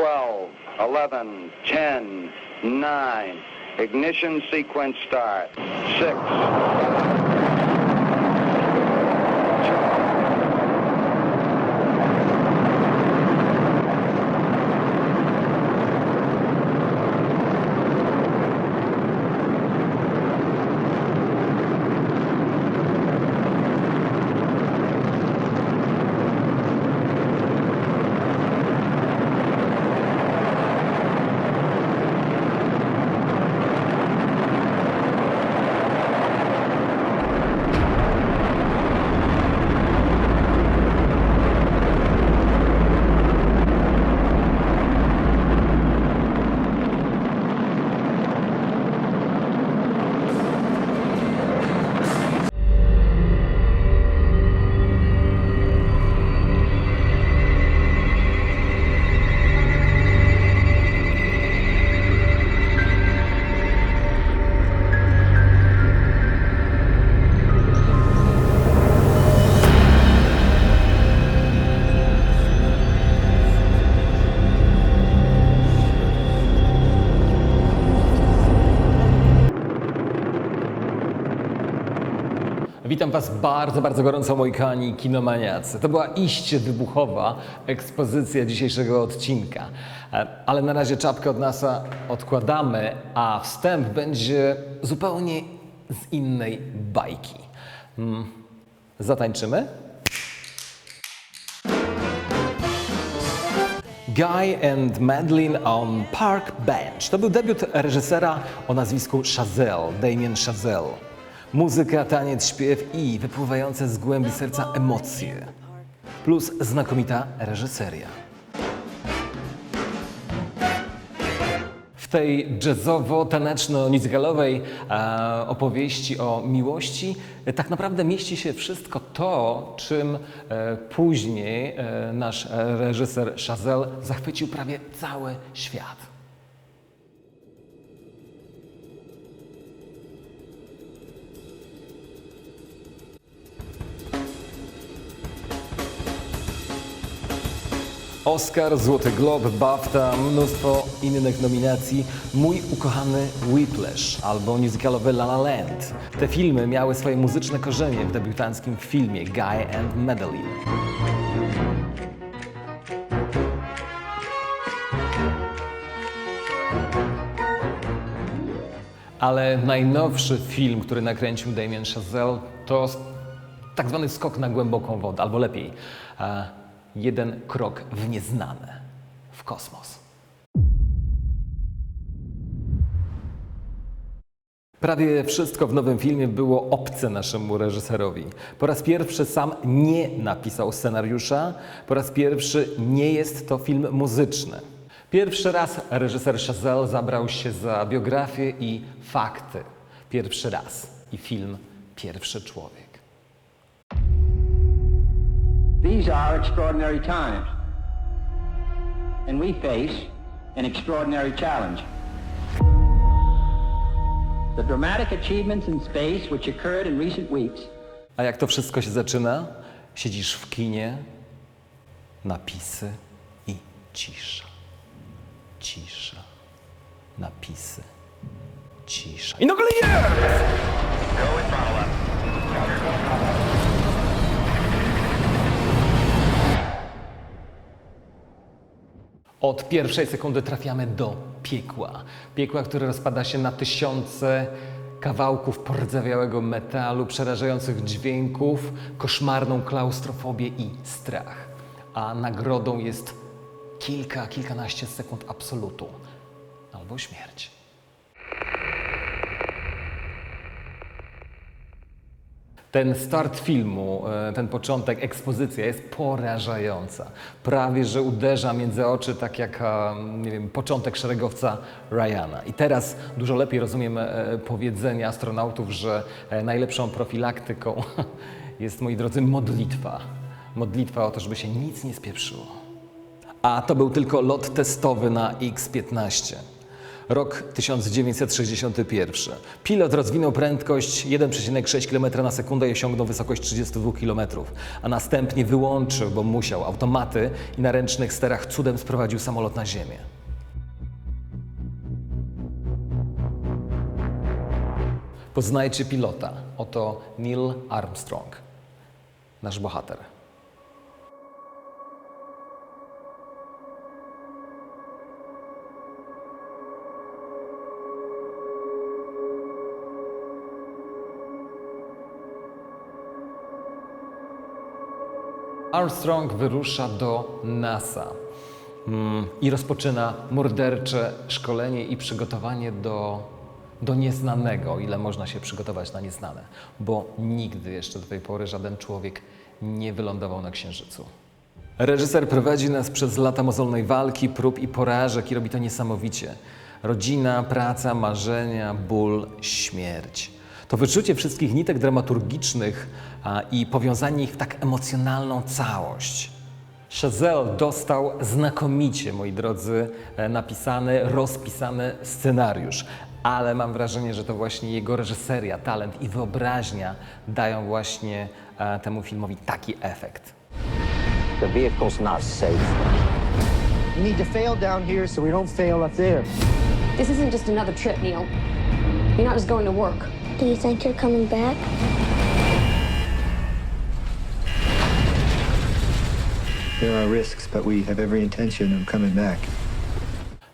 12, 11, 10, 9. Ignition sequence start. 6, Witam Was bardzo, bardzo gorąco, moi kochani kinomaniacy. To była iście wybuchowa ekspozycja dzisiejszego odcinka. E, Ale na razie czapkę od NASA odkładamy, a wstęp będzie zupełnie z innej bajki. Mm, Zatańczymy? Guy and Madeline on Park Bench. To był debiut reżysera o nazwisku Chazelle, Damien Chazelle. Muzyka, taniec, śpiew i wypływające z głębi serca emocje. Plus znakomita reżyseria. W tej jazzowo-taneczno-musicalowej opowieści o miłości e, tak naprawdę mieści się wszystko to, czym e, później e, nasz reżyser Chazelle zachwycił prawie cały świat. Oscar, Złoty Glob, BAFTA, mnóstwo innych nominacji. Mój ukochany Whiplash albo musicalowy La La Land. Te filmy miały swoje muzyczne korzenie w debiutanckim filmie Guy and Madeline. Ale najnowszy film, który nakręcił Damien Chazelle, to tak zwany skok na głęboką wodę, albo lepiej, e, jeden krok w nieznane, w kosmos. Prawie wszystko w nowym filmie było obce naszemu reżyserowi. Po raz pierwszy sam nie napisał scenariusza, po raz pierwszy nie jest to film muzyczny. Pierwszy raz reżyser Chazelle zabrał się za biografię i fakty. Pierwszy raz. I film Pierwszy człowiek. These are extraordinary times, and we face an extraordinary challenge. The dramatic achievements in space which occurred in recent weeks A jak to wszystko się zaczyna? Siedzisz w kinie, napisy i cisza. Cisza. Napisy. Cisza. I nagle jest! Od pierwszej sekundy trafiamy do piekła. Piekła, które rozpada się na tysiące kawałków pordzewiałego metalu, przerażających dźwięków, koszmarną klaustrofobię i strach. A nagrodą jest kilka, kilkanaście sekund absolutu albo śmierć. Ten start filmu, e, ten początek, ekspozycja jest porażająca. Prawie, że uderza między oczy, tak jak e, nie wiem, początek szeregowca Ryana. I teraz dużo lepiej rozumiem e, powiedzenie astronautów, że najlepszą profilaktyką jest, moi drodzy, modlitwa. Modlitwa o to, żeby się nic nie spieprzyło. A to był tylko lot testowy na X-15. Rok 1961. Pilot rozwinął prędkość 1,6 km na sekundę i osiągnął wysokość 32 km, a następnie wyłączył, bo musiał, automaty i na ręcznych sterach cudem sprowadził samolot na ziemię. Poznajcie pilota. Oto Neil Armstrong, nasz bohater. Armstrong wyrusza do NASA mm, i rozpoczyna mordercze szkolenie i przygotowanie do, do nieznanego, ile można się przygotować na nieznane, bo nigdy jeszcze do tej pory żaden człowiek nie wylądował na Księżycu. Reżyser prowadzi nas przez lata mozolnej walki, prób i porażek i robi to niesamowicie. Rodzina, praca, marzenia, ból, śmierć. To wyczucie wszystkich nitek dramaturgicznych i powiązanie ich w tak emocjonalną całość. Chazelle dostał znakomicie, moi drodzy, e, napisany, rozpisany scenariusz. Ale mam wrażenie, że to właśnie jego reżyseria, talent i wyobraźnia dają właśnie e, temu filmowi taki efekt. The vehicle's not safe. We need to fail down here so we don't fail up there. This isn't just another trip, Neil. You're not just going to work. Do you think you're coming back? There are risks, but we have every intention of coming back.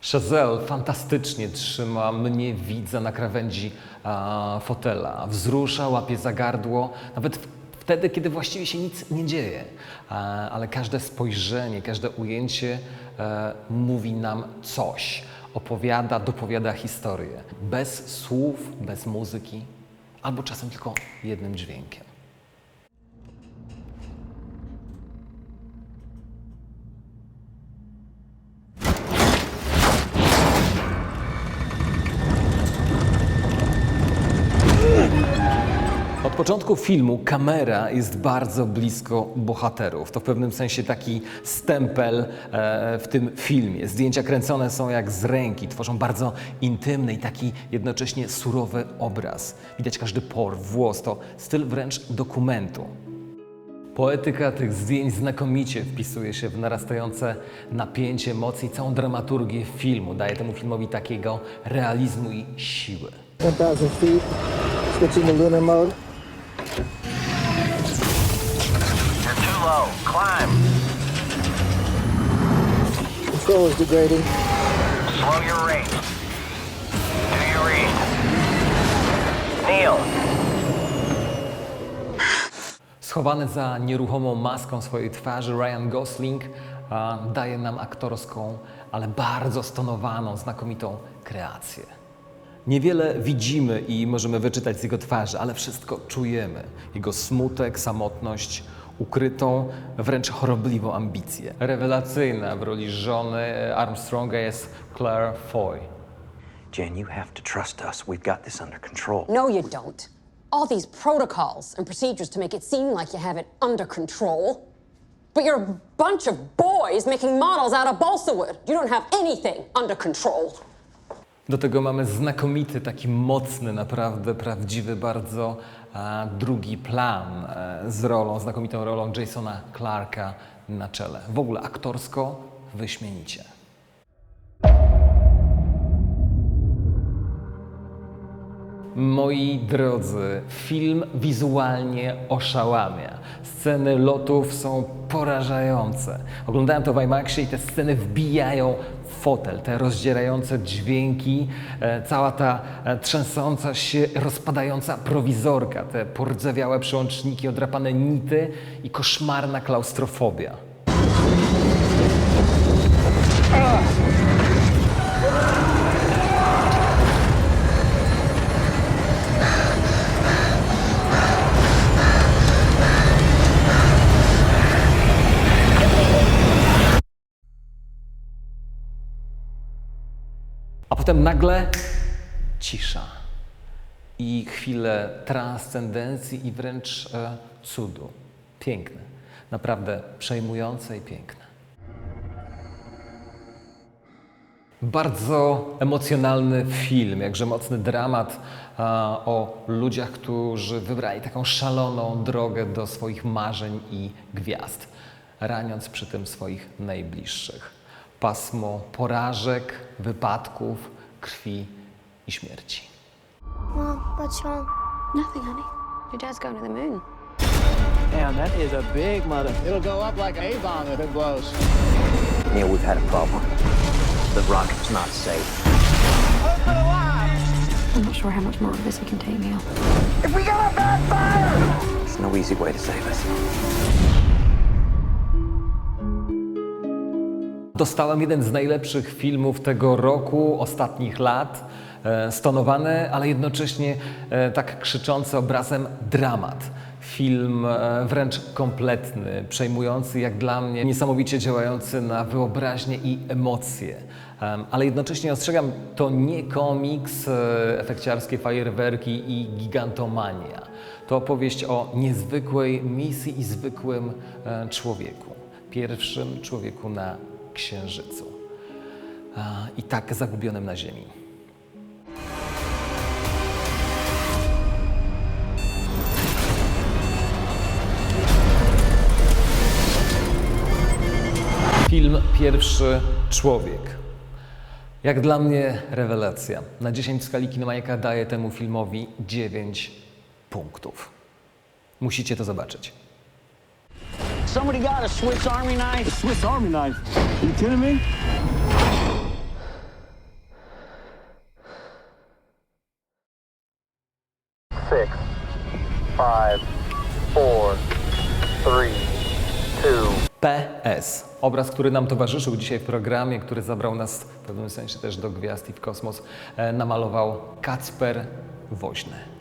Chazelle fantastycznie trzyma mnie, widza na krawędzi a, fotela. Wzrusza, łapie za gardło, nawet wtedy, kiedy właściwie się nic nie dzieje. A, ale każde spojrzenie, każde ujęcie e, mówi nam coś. Opowiada, dopowiada historię. Bez słów, bez muzyki, albo czasem tylko jednym dźwiękiem. Początku filmu kamera jest bardzo blisko bohaterów. To w pewnym sensie taki stempel e, w tym filmie. Zdjęcia kręcone są jak z ręki, tworzą bardzo intymny i taki jednocześnie surowy obraz. Widać każdy por, włos, to styl wręcz dokumentu. Poetyka tych zdjęć znakomicie wpisuje się w narastające napięcie, emocje i całą dramaturgię filmu. Daje temu filmowi takiego realizmu i siły. 10,000 feet. Switching to lunar mode. You're too low. Climb. Control is degrading. Slow your rate. Do you read? Neil, Schowany za nieruchomą maską swojej twarzy, Ryan Gosling a, daje nam aktorską, ale bardzo stonowaną, znakomitą kreację. Niewiele widzimy i możemy wyczytać z jego twarzy, ale wszystko czujemy. Jego smutek, samotność, ukrytą, wręcz chorobliwą ambicję. Rewelacyjna w roli żony Armstronga jest Claire Foy. Jen, you have to trust us. We've got this under control. No, you don't. All these protocols and procedures to make it seem like you have it under control. But you're a bunch of boys making models out of balsa wood. You don't have anything under control. Do tego mamy znakomity, taki mocny, naprawdę prawdziwy bardzo drugi plan e, z rolą, znakomitą rolą Jasona Clarka na czele. W ogóle aktorsko wyśmienicie. Moi drodzy, film wizualnie oszałamia. Sceny lotów są porażające. Oglądałem to w IMAXie i te sceny wbijają fotel, te rozdzierające dźwięki, e, cała ta e, trzęsąca się, rozpadająca prowizorka, te pordzewiałe przełączniki, odrapane nity i koszmarna klaustrofobia. Potem nagle cisza i chwile transcendencji i wręcz e, cudu. Piękne, naprawdę przejmujące i piękne. Bardzo emocjonalny film, jakże mocny dramat o ludziach, którzy wybrali taką szaloną drogę do swoich marzeń i gwiazd, raniąc przy tym swoich najbliższych. Pasmo porażek, wypadków, krwi i śmierci. Mom, what's wrong? Nothing, honey. Your dad's going to the moon. Damn, that is a big mother. It'll go up like an A-bomb if it blows. Neil, we've had a problem. The rocket's not safe. Open the wild! I'm not sure how much more of this we can take, Neil. If we got a bad fire! There's no easy way to save us. Dostałem jeden z najlepszych filmów tego roku, ostatnich lat, e, stonowany, ale jednocześnie e, tak krzyczący obrazem dramat. Film e, wręcz kompletny, przejmujący jak dla mnie, niesamowicie działający na wyobraźnię i emocje. Em, Ale jednocześnie ostrzegam, to nie komiks, efekciarskie fajerwerki i gigantomania. To opowieść o niezwykłej misji i zwykłym człowieku. Pierwszym człowieku na Księżycu. I tak zagubionym na Ziemi. Film Pierwszy Człowiek. Jak dla mnie rewelacja. Na 10 w skali Kinemajka daję temu filmowi 9 punktów. Musicie to zobaczyć. Somebody got a Swiss Army knife? A Swiss Army knife? You kidding me? Six, five, four, three, two, PS. Obraz, który nam towarzyszył dzisiaj w programie, który zabrał nas w pewnym sensie też do gwiazd i w kosmos, e, namalował Kacper Woźny.